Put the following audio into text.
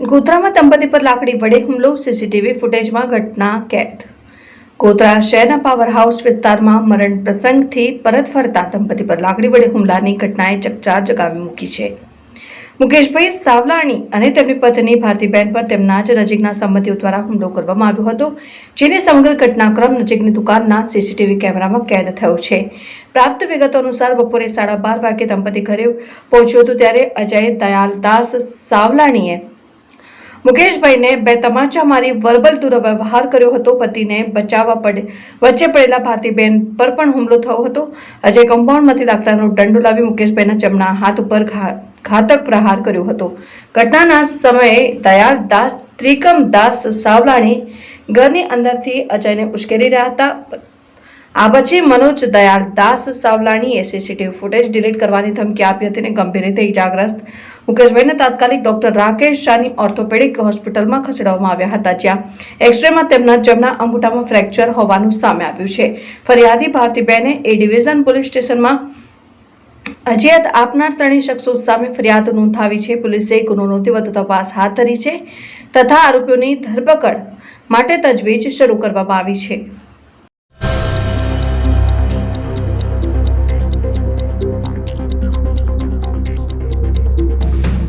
ગોધરામાં દંપતી પર લાકડી વડે હુમલો, સીસીટીવી ફૂટેજમાં ઘટના કેદ. ગોધરા શહેરના પાવર હાઉસ વિસ્તારમાં મરણ પ્રસંગથી પરત ફરતા દંપતી પર લાકડી વડે હુમલાની ઘટનાએ ચકચાર જગાવી મૂકી છે. મુકેશભાઈ સાવલાણી અને તેમની પત્ની ભારતીબેન પર તેમના જ નજીકના સંબંધીઓ દ્વારા હુમલો કરવામાં આવ્યો હતો, જેની સમગ્ર ઘટનાક્રમ નજીકની દુકાનના સીસીટીવી કેમેરામાં કેદ થયો છે. પ્રાપ્ત વિગતો અનુસાર બપોરે સાડા બાર વાગે દંપતી ઘરે પહોંચ્યું હતું ત્યારે અજય દયાલદાસ સાવલાણીએ મુકેશભાઈને બે તમાચા મારી વર્બલ દુર્વ્યવહાર કર્યો હતો. પતિને બચાવવા પડે, વચ્ચે પડેલા ભારતીબેન પર પણ હુમલો થયો હતો. અજય કમ્પાઉન્ડમાંથી લાકડાનો દંડો લાવી મુકેશભાઈના જમણા હાથ ઉપર ઘાતક પ્રહાર કર્યો હતો. ઘટનાના સમયે દયાળ દાસ, ત્રિકમ દાસ સાવલાણી ઘરની અંદરથી અજયને ઉશ્કેરી રહ્યા હતા. આ પછી મનોજ દયાલ દાસ સાવલાણીએ સીસીટીવી ફૂટેજ ડિલીટ કરવાની ધમકી આપી હતી અને ગંભીર રીતે ઇજાગ્રસ્ત મુકેશભાઈને તાત્કાલિક ડોક્ટર રાકેશ શાહની ઓર્થોપેડિક હોસ્પિટલમાં ખસેડવામાં આવ્યા હતા, જ્યાં એક્સરેમાં તેમના જમણા અંગૂઠામાં ફ્રેક્ચર હોવાનું સામે આવ્યું છે. ફરિયાદી ભારતીબેને એ ડિવિઝન પોલીસ સ્ટેશનમાં અજિયાત આપનાર ત્રણેય શખ્સો સામે ફરિયાદ નોંધાવી છે. પોલીસે ગુનો નોંધી વધુ તપાસ હાથ ધરી છે તથા આરોપીઓની ધરપકડ માટે તજવીજ શરૂ કરવામાં આવી છે.